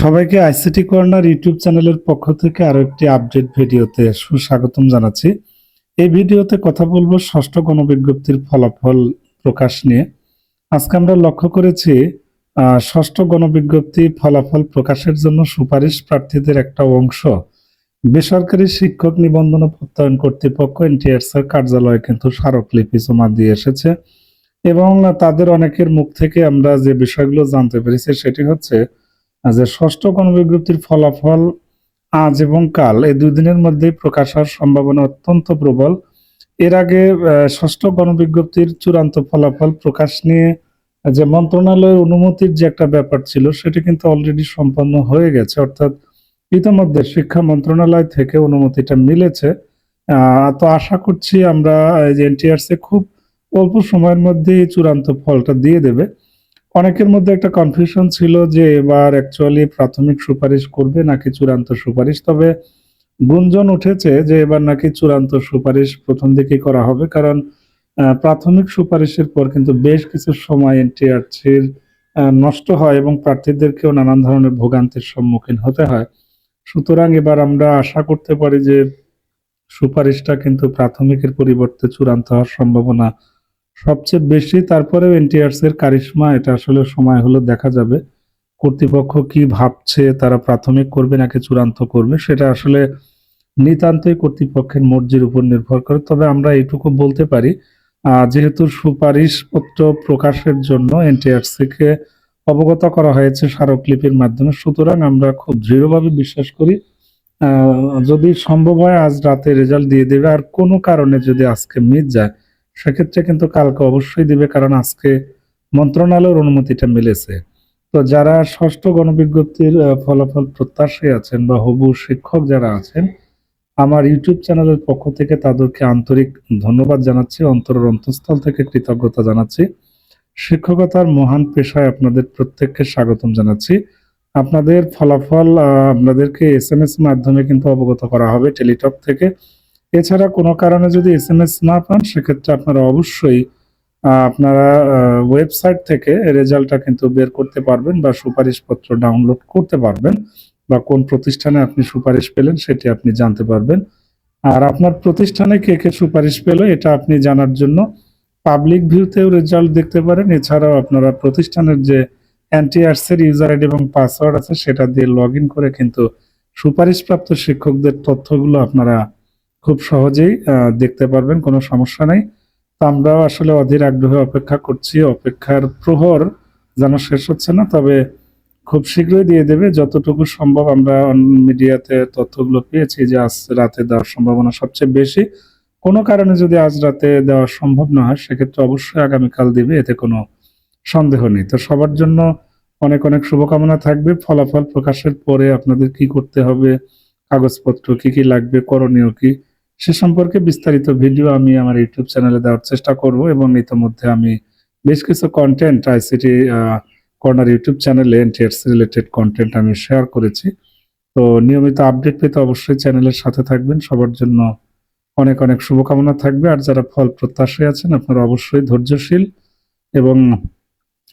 সবাইকে ICT corner YouTube চ্যানেলের পক্ষ থেকে আরও একটি আপডেট ভিডিওতে সুস্বাগতম জানাচ্ছি। এই ভিডিওতে কথা বলব ষষ্ঠ গণবিজ্ঞপ্তির ফলাফল প্রকাশ নিয়ে। আজকে আমরা লক্ষ্য করেছি ষষ্ঠ গণবিজ্ঞপ্তি ফলাফল প্রকাশের জন্য সুপারিশ প্রার্থীদের একটা অংশ। বেসরকারি শিক্ষক নিবন্ধন প্রত্যয়ন কর্তৃপক্ষ, এনটিআরস এর কার্যালয়ে কিন্তু স্মারকলিপি জমা দিয়ে এসেছে। এবং তাদের অনেকের মুখ থেকে আমরা যে বিষয়গুলো জানতে পেরেছি, সেটি হচ্ছে যে ষষ্ঠ গণবিজ্ঞপ্তির ফলাফল আজ এবং কাল। এই দুই দিনের মধ্যে প্রকাশ হওয়ার সম্ভাবনা অত্যন্ত প্রবল। এর আগে ষষ্ঠ গণবিজ্ঞপ্তির চূড়ান্ত ফলাফল প্রকাশ নিয়ে যে মন্ত্রণালয়ের অনুমতির যে একটা ব্যাপার ছিল, সেটি কিন্তু অলরেডি সম্পন্ন হয়ে গেছে। অর্থাৎ ইতিমধ্যে শিক্ষা মন্ত্রণালয় থেকে অনুমতিটা মিলেছে। তো আশা করছি আমরা এনটিআরসি খুব অল্প সময়ের মধ্যে চূড়ান্ত ফলটা দিয়ে দেবে। অনেকের মধ্যে একটা কনফিউশন ছিল যে এবার অ্যাকচুয়ালি প্রাথমিক সুপারিশ করবে নাকি চূড়ান্ত সুপারিশ? তবে গুঞ্জন উঠেছে যে এবার নাকি চূড়ান্ত সুপারিশ প্রথম দিকেই করা হবে। কারণ প্রাথমিক সুপারিশের পর কিন্তু বেশ কিছু সময় এনটিআরসির নষ্ট হয় এবং প্রার্থীদেরকেও নানান ধরনের ভোগান্তির সম্মুখীন হতে হয়। সুতরাং এবার আমরা আশা করতে পারি যে সুপারিশটা কিন্তু প্রাথমিকের পরিবর্তে চূড়ান্ত হওয়ার সম্ভাবনা সবচেয়ে বেশি তারপরেও এনটিআরস এর কারিশমা, এটা আসলে সময় হলো দেখা যাবে। কর্তৃপক্ষ কি ভাবছে, তারা প্রাথমিক করবে নাকি চূড়ান্ত করবে, সেটা আসলে নিতান্তই কর্তৃপক্ষের মর্জির উপর নির্ভর করে। তবে আমরা এইটুকু বলতে পারি যেহেতু সুপারিশ পত্র প্রকাশের জন্য এনটিআরসি কে অবগত করা হয়েছে স্মারকলিপির মাধ্যমে, সুতরাং আমরা খুব দৃঢ়ভাবে বিশ্বাস করি যদি সম্ভব হয় আজ রাতে রেজাল্ট দিয়ে দেবে। আর কোনো কারণে যদি আজকে মিস যায় সেক্ষেত্রে কিন্তু কালকে অবশ্যই দিবে, কারণ আজকে মন্ত্রণালয়ের অনুমতিটা মিলেছে। তো যারা ষষ্ঠ গণবিজ্ঞপ্তির ফলাফল প্রত্যাশী আছেন বা হবু শিক্ষক যারা আছেন, আমার ইউটিউব চ্যানেলের পক্ষ থেকে তাদেরকে আন্তরিক ধন্যবাদ জানাচ্ছি, অন্তরের অন্তঃস্থল থেকে কৃতজ্ঞতা জানাচ্ছি। শিক্ষকতার মহান পেশায় আপনাদের প্রত্যেককে স্বাগতম জানাচ্ছি। আপনাদের ফলাফল আপনাদেরকে এস এম এস মাধ্যমে কিন্তু অবগত করা হবে টেলিটক থেকে। এছাড়া কোনো কারণে যদি এস এম এস না পান, সেক্ষেত্রে আপনারা অবশ্যই আপনারা ওয়েবসাইট থেকে রেজাল্টটা কিন্তু বের করতে পারবেন বা সুপারিশপত্র ডাউনলোড করতে পারবেন বা কোন প্রতিষ্ঠানে আপনি সুপারিশ পেলেন সেটি আপনি জানতে পারবেন। আর আপনার প্রতিষ্ঠানে কে কে সুপারিশ পেল এটা আপনি জানার জন্য পাবলিক ভিউতেও রেজাল্ট দেখতে পারেন। এছাড়াও আপনারা প্রতিষ্ঠানের যে এনটিআরস এর ইউজার আইডি এবং পাসওয়ার্ড আছে, সেটা দিয়ে লগ করে কিন্তু সুপারিশপ্রাপ্ত শিক্ষকদের তথ্যগুলো আপনারা খুব সহজেই দেখতে পারবেন, কোনো সমস্যা নেই। তো আমরাও আসলে অধীর আগ্রহে অপেক্ষা করছি, অপেক্ষার প্রহর যেন শেষ হচ্ছে না, তবে খুব শীঘ্রই দিয়ে দেবে। যতটুকু সম্ভব আমরা মিডিয়াতে তথ্যগুলো পেয়েছি যে আজ রাতে দেওয়ার সম্ভাবনা সবচেয়ে বেশি। কোনো কারণে যদি আজ রাতে দেওয়া সম্ভব না হয়, সেক্ষেত্রে অবশ্যই আগামীকাল দিবে, এতে কোনো সন্দেহ নেই। তো সবার জন্য অনেক অনেক শুভকামনা থাকবে। ফলাফল প্রকাশের পরে আপনাদের কি করতে হবে, কাগজপত্র কি কি লাগবে, করণীয় কি সে সম্পর্কে বিস্তারিত ভিডিও আমি আমার ইউটিউব চ্যানেলে দেওয়ার চেষ্টা করব এবং ইতিমধ্যে আমি বেশ কিছু কন্টেন্ট আইসিটি কর্নার ইউটিউব চ্যানেলে এনটিআরস রিলেটেড কন্টেন্ট আমি শেয়ার করেছি। তো নিয়মিত আপডেট পেতে অবশ্যই চ্যানেলের সাথে থাকবেন। সবার জন্য অনেক অনেক শুভকামনা থাকবে। আর যারা ফল প্রত্যাশী আছেন, আপনারা অবশ্যই ধৈর্যশীল এবং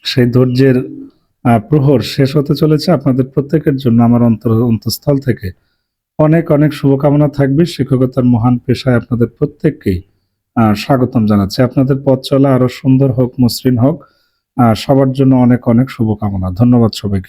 সেই ধৈর্যের প্রহর শেষ হতে চলেছে। আপনাদের প্রত্যেকের জন্য, আমার অন্তর, অন্তঃস্থল থেকে অনেক অনেক শুভকামনা থাকবে। শিক্ষকতার মহান পেশায় আপনাদের প্রত্যেককেই স্বাগতম জানাচ্ছি। আপনাদের পথ চলা আরও সুন্দর হোক, মসৃণ হোক সবার জন্য অনেক অনেক শুভকামনা। ধন্যবাদ সবাইকে।